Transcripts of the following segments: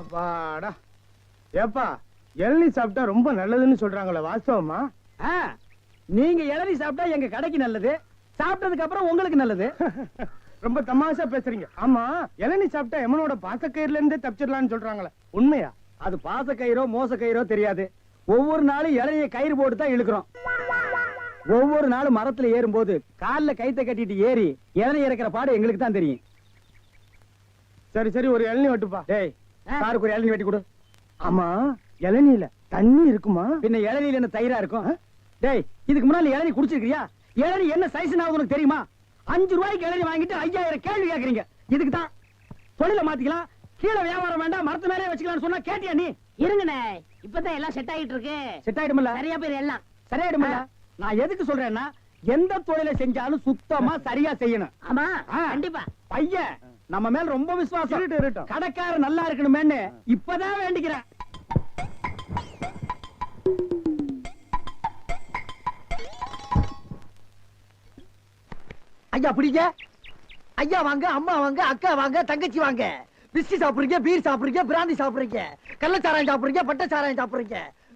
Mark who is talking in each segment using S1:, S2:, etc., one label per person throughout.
S1: அப்பாடா. ஏப்பா இளநீ சாப்பிட்டா ரொம்ப நல்லதுன்னு சொல்றாங்களே வாஸ்தவமா?
S2: நீங்க இளநீ சாப்பிட்டா எங்க கடைக்கு நல்லது சாப்பிட்டதுக்கு அப்புறம் உங்களுக்கு நல்லது.
S1: ரொம்ப தமாஷா பேசுறீங்க. ஆமா இளநீ சாப்பிட்டா எமனோட பாசக்கயிறுல இருந்தே தப்பிச்சிடலாம்னு சொல்றாங்களே. உண்மையா?
S2: அது பாச கயிறோ மோச கயிறோ தெரியாது. ஒவ்வொரு நாளும் இளநிய கயிறு போட்டு தான் இழுக்கிறோம். ஒவ்வொரு நாளும் மரத்துல ஏறும்போது கால்ல கைத்த கட்டிட்டு ஏறி இளநீ இறக்கிற பாடு எங்களுக்கு தான் தெரியும்.
S1: சரி சரி ஒரு இளநீ வெட்டுப்பா.
S2: டேய் சாருக்கு ஒரு இளநீ வெட்டி கொடு.
S1: ஆமா இளநீல தண்ணி இருக்குமா?
S2: பின்ன இளநீல என்ன தயிரா இருக்கும்? டேய் இதுக்கு முன்னாடி இளநீ குடிச்சிருக்கியா இளநீ என்ன சைஸ் உனக்கு தெரியுமா? அஞ்சு ரூபாய்க்கு இளநீ வாங்கிட்டு ஐயாயிரம் கேள்வி கேக்குறீங்க. இதுக்கு தான். தொழில மாத்திக்கலாம். கீழே வியாபாரம் வேண்டாம். மரத்து மேலே வச்சுக்கலாம்னு சொன்னா கேட்டியா நீ?
S3: இருங்கண்ணே. இப்பதான் எல்லாம் செட் ஆயிட்டு இருக்கு.
S2: செட் ஆயிடுமில்ல.
S3: நிறைய பேர் எல்லாம்.
S2: சரியாயிடுமில்ல. நான் எதுக்கு சொல்றேன்னா எந்த தொழிலை செஞ்சாலும் சுத்தமா சரியா செய்யணும்.
S3: ஆமா. கண்டிப்பா.
S2: பையன் நம்ம மேல ரொம்ப விசுவாசம். கடைக்காரன் நல்லா இருக்கணுமேன்னு இப்பதான் வேண்டிக்கிறேன்.
S4: ஐயா பிடிங்க. ஐயா வாங்க அம்மா வாங்க அக்கா வாங்க தங்கச்சி வாங்க. பிஸ்கி சாப்பிடுறீங்க பீர் சாப்பிடுறீங்க பிராந்தி சாப்பிடுறீங்க. கள்ளச்சாராயம் சாப்பிடுறீங்க பட்டச்சாராயம் சாப்பிடுறீங்க.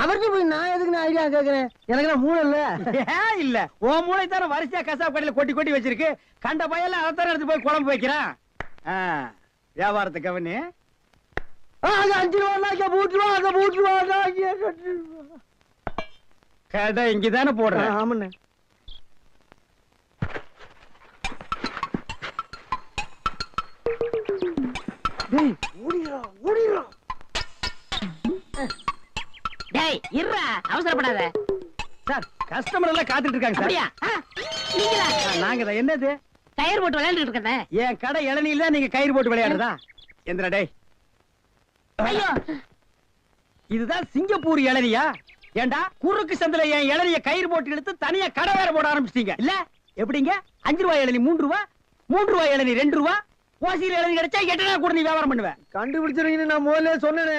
S4: அவர்கிட்ட போய் நான் எதுக்கு நான் ஐடியா கேக்குறேன்? எனக்கு நான் மூளை இல்ல?
S2: ஏன் இல்ல. உன் மூளை தர வரிசையா கசாப் கடையில கொட்டி கொட்டி வச்சிருக்கு. கண்ட பையெல்லாம் அதைத்தானே எடுத்து போய் குழம்பு வைக்கிறான். வியாபாரத்தை கவனி.
S4: அஞ்சு ரூபா அங்க மூட்டு ரூபா மூட்டு ரூபா.
S2: கடை இங்கதானே போடுறேன்
S4: ஆமாண்ணே. டேய் ஓடிரா
S3: டேய் இருடா அவசரப்படாத.
S2: சார் கஸ்டமர் எல்லாம் காத்துட்டு இருக்காங்க சார்.
S3: அப்படியா? ஆ, நீங்களா?
S2: ஆ, நாங்க தான். என்னது?
S3: டயர் போட்டு விளையாண்டுட்டு இருக்கேன்.
S2: என் கடை இளநில நீங்க கயிறு போட்டு விளையாடுறதா? எந்திரா டேய்.
S3: ஐயோ.
S2: இதுதான் சிங்கப்பூர் இளநியா ஏண்டா குறுக்கு சந்தில என் இளநிய கயிறு போட்டு எடுத்து தனியா கடை வேற போட ஆரம்பிச்சிட்டீங்க. இல்ல எப்படிங்க? அஞ்சு ரூபாய் இளநி மூன்று ரூபா? மூன்று ரூபாய் இளநி ரெண்டு ரூபா? ஓசியில் இளநி கிடைச்சா எட்டு கூட நீ வியாபாரம் பண்ணுவேன்
S4: கண்டுபிடிச்சிருக்கீங்கன்னு நான் முதல்ல சொன்னேனே.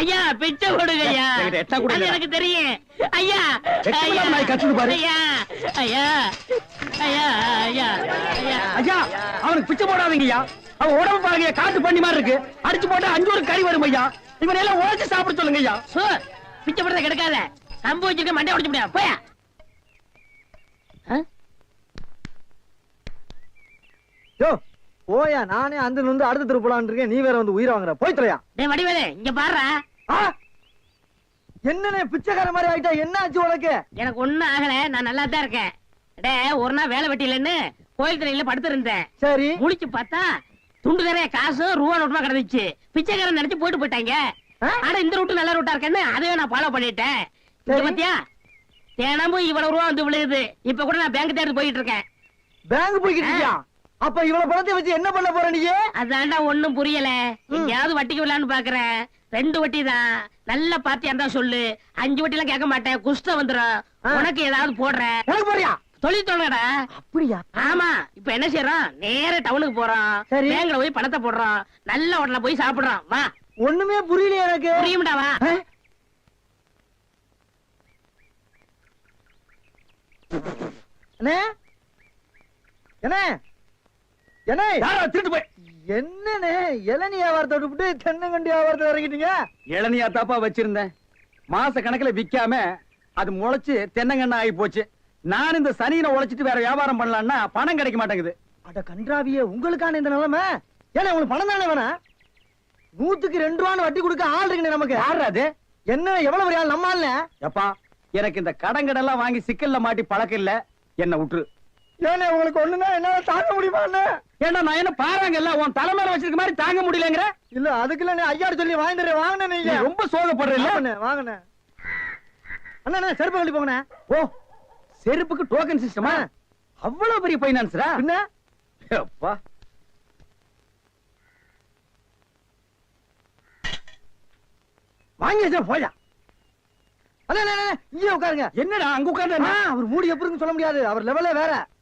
S3: ஐயா பிச்சை போடுங்க ஐயா
S2: எட்டா கூட.
S3: எனக்கு தெரியும். ஐயா ஐயா
S2: நாய் கத்துது பாரு.
S3: ஐயா ஐயா ஐயா ஐயா ஐயா.
S2: ஐயா அவனுக்கு பிச்சை போடாதீங்கய்யா. அவன் உடம்பு பாருங்க காட்டு பண்ணி மாதிரி இருக்கு. அடிச்சு போட்டா அஞ்சு ஒரு கறி வரும் ஐயா. இவனை எல்லாம் உழைச்சு சாப்பிட சொல்லுங்க ஐயா
S3: சோ பிச்சை போடுறத கிடைக்காத. கம்பு வச்சிருக்க மண்டை உடைச்சு முடியாது போயா.
S4: யோ போயா நானே அந்த வந்து அடுத்த தெரு போலான்னு இருக்கேன். நீ வேற வந்து உயிரை வாங்குற. போய் தொலையா.
S3: டேய் வடிவேலு இங்க பாருடா.
S4: என்னண்ணே பிச்சைக்கார மாதிரி ஆயிட்டா? என்ன ஆச்சு உனக்கு?
S3: எனக்கு ஒண்ணும் ஆகல. நான் நல்லா தான் இருக்கேன். டே ஒரு நாள் வேலை வெட்டிலன்னு கோயில் திரையில படுத்திருந்தேன்.
S4: சரி.
S3: முழிச்சு பார்த்தா துண்டு நிறைய காசு ரூபா நோட்டுமா கிடந்துச்சு. பிச்சைக்காரன் நினைச்சு போயிட்டு போயிட்டாங்க? ஆனா இந்த ரூட்டு நல்ல ரூட்டா இருக்கேன்னு அதையே நான் ஃபாலோ பண்ணிட்டேன். பாத்தியா? தினமும் இவ்வளவு ரூபா வந்து விழுகுது. இப்ப கூட நான் பேங்க் தேடி போயிட்டு இருக்கேன்.
S4: பேங்க் போய்கிட்டு அப்ப இவ்வளவு பணத்தை வச்சு என்ன பண்ண போற நீ?
S3: அதான்டா ஒண்ணும் புரியல. எங்கேயாவது வட்டிக்கு விடலான்னு பாக்குறேன். ரெண்டு வட்டி தான் நல்ல பார்ட்டியா இருந்தா சொல்லு. அஞ்சு வட்டி எல்லாம் கேட்க மாட்டேன். குஷ்டம் வந்துடும். உனக்கு ஏதாவது போடுறேன்
S4: போறியா
S3: தொழில் தொடங்கடா.
S4: அப்படியா?
S3: ஆமா. இப்ப என்ன செய்யறோம் நேர டவுனுக்கு போறோம்.
S4: சரி.
S3: பேங்க்ல போய் பணத்தை போடுறோம். நல்ல ஹோட்டல்ல போய் சாப்பிடுறோம். வா.
S4: ஒண்ணுமே புரியலையே எனக்கு.
S3: புரியும்டா வா.
S4: அண்ணே அண்ணே
S2: யாரா திருட்டு போய்?
S4: என்னண்ணே இளநீ வியாபாரத்தை விட்டுவிட்டு தென்னங்கண்டி வியாபாரத்தை இறங்கிட்டீங்க?
S2: இளநியா தாப்பா வச்சிருந்தேன். மாச கணக்குல விக்காம அது முளைச்சு தென்னங்கண்ணா ஆகி போச்சு. நான் இந்த சனியில உழைச்சிட்டு வேற வியாபாரம் பண்ணலாம்னா பணம் கிடைக்க மாட்டேங்குது.
S4: அட கன்றாவியே உங்களுக்கான இந்த நிலைமை? ஏன்னா உங்களுக்கு பணம் தானே வேணாம்? நூத்துக்கு ரெண்டு ரூபான்னு வட்டி கொடுக்க ஆள் இருக்குண்ணே நமக்கு.
S2: யாரு அது?
S4: என்ன எவ்வளவு பெரிய ஆள் நம்ம ஆள்னே?
S2: எப்பா எனக்கு இந்த கடன் கடன்லாம் வாங்கி சிக்கல்ல மாட்டி பழக்கம் இல்ல. என்ன விட்டுரு
S4: ஏன்னா உங்களுக்கு ஒண்ணுனா என்னால தாங்க முடியுமா
S2: ஏண்டா நான் என்ன பாறாங்கல்ல? உன் தலைமையில வச்சிருக்க மாதிரி தாங்க முடியலங்கிற?
S4: இல்ல அதுக்குள்ள நீ ஐயாரு சொல்லி வாங்கிட்டு வாங்கினே
S2: நீ
S4: நீங்க
S2: ரொம்ப சோகப்படுற இல்ல
S4: வாங்கண்ணே வாங்கண்ணே அண்ணா செருப்பு கழட்டி போங்கண்ணே.
S2: ஓ செருப்புக்கு டோக்கன் சிஸ்டமா அவ்வளவு பெரிய பைனான்ஸ்ரா
S4: பின்ன?
S2: அப்பா
S4: வாங்கி வச்சா போயா அண்ணா இங்கே உட்காருங்க.
S2: என்னடா அங்க உட்கார்ந்து
S4: அண்ணா, அவர் மூடி எப்படி இருக்குன்னு சொல்ல முடியாது. அவர் லெவலே வேற.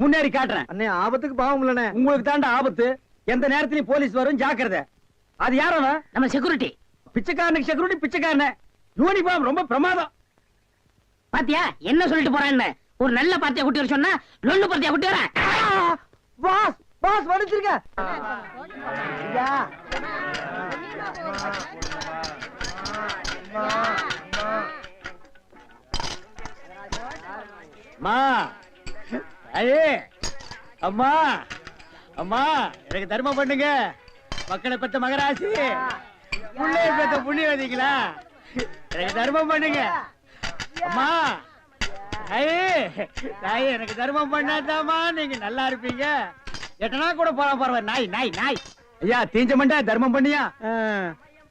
S2: முன்னேறி காட்டுறேன்.
S4: அண்ணே ஆபத்துக்கு பாவம் இல்லனே
S2: உங்களுக்கு தாண்டா ஆபத்து. எந்த நேரத்திலயும் போலீஸ் வரும் ஜாக்கிரதை. அது யார் அவன்?
S3: நம்ம செக்யூரிட்டி
S2: பிச்சைக்காரனுக்கு செக்யூரிட்டி பிச்சைக்காரன. யூனிஃபார்ம் ரொம்ப பிரமாதம்.
S3: பாத்தியா என்ன சொல்லிட்டு போறான்னு? ஒரு நல்ல பார்ட்டியா குட்டி வர சொன்னா லொல்லு பார்ட்டியா குட்டி வரேன்
S4: பாஸ் பாஸ் வடிச்சிருக்க ஐயா.
S2: அம்மா அம்மா! அம்மா! எனக்கு தர்மம் பண்ணுங்க. மக்களை பெத்த மகராசி. புள்ளைய பெத்த புண்ணியவதிங்களா எனக்கு தர்மம் பண்ணுங்க. அம்மா! தாயே! எனக்கு தர்மம் பண்ணாதாம்மா. நீங்க நல்லா இருப்பீங்க. எட்டனா கூட போலாம் பரவாயில்ல. நாய் நாய் நாய். ஐயா தீஞ்ச மண்டா தர்மம் பண்ணியா?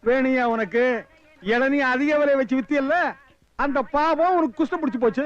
S1: வேணியா உனக்கு. இளநீ அதிக விலை வச்சு வித்தியல்ல அந்த பாவம் உனக்கு குஷ்டம் பிடிச்சு போச்சு.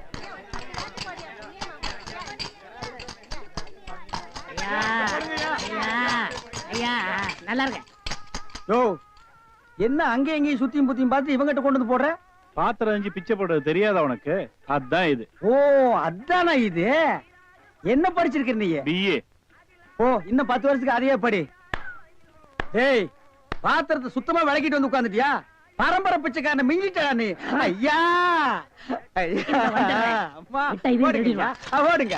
S3: ஐயா ஐயா ஐயா நல்லா இருக்க
S2: யோ என்ன அங்க எங்கேயும் சுத்தியும் புத்தியும் பார்த்து இவங்கிட்ட கொண்டு வந்து போடுற?
S5: பாத்திரம் அஞ்சு பிச்சை போடுறது தெரியாதா உனக்கு? அதான் இது.
S2: ஓ அதானா இது? என்ன படிச்சிருக்க நீ?
S5: பிஏ
S2: ஓ இன்னும் பத்து வருஷத்துக்கு அதையே படி. ஏய் பாத்திரத்தை சுத்தமா விளக்கிட்டு வந்து உட்கார்ந்துட்டியா? பரம்பரை பிச்சைக்காரன மிஞ்சிட்டா நீ. ஐயா! ஐயா. அம்மா, ஓடுங்க.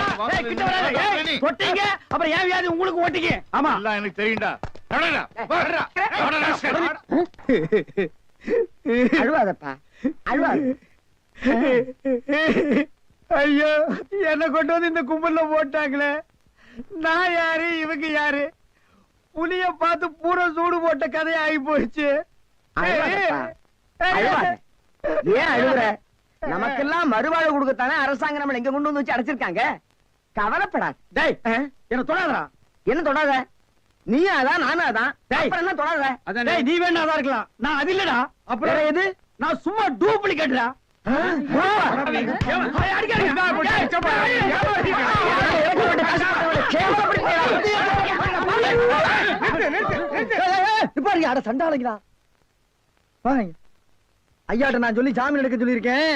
S2: தொட்டீங்க அப்புறம் ஏன் வியாதி உங்களுக்கு ஓட்டிங்க ஆமா.
S5: எல்லாம் எனக்கு தெரியும்டா.
S4: அழுவாதப்பா. அழுவாத.
S2: ஐயோ என்ன கொண்டு வந்து இந்த கும்பல்ல போட்டாங்களே. நான் யாரு? இவங்க யாரு? புலிய பார்த்து பூரா சூடு போட்ட கதை ஆகி.
S4: அழுவாத. ஏன் அழுகுற நமக்கெல்லாம் மறுவாழ்வு கொடுக்கத்தானே அரசாங்கம் நம்மள எங்க கொண்டு வந்து வச்சு அடைச்சிருக்காங்க? கவலைப்படாத
S2: டேய் என்ன தொடாதடா
S4: என்ன தொடாத நீயும் அதான் நானும் அதான். அப்புறம் என்ன தொடாத
S2: டேய் நீ வேணா அதான் இருக்கலாம் நான் அது இல்லடா அப்புறம் எது நான் சும்மா டூப்ளிகேட்டா
S4: ஐயாட்ட நான் சொல்லி ஜாமீன் எடுக்க சொல்லியிருக்கேன்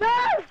S2: No!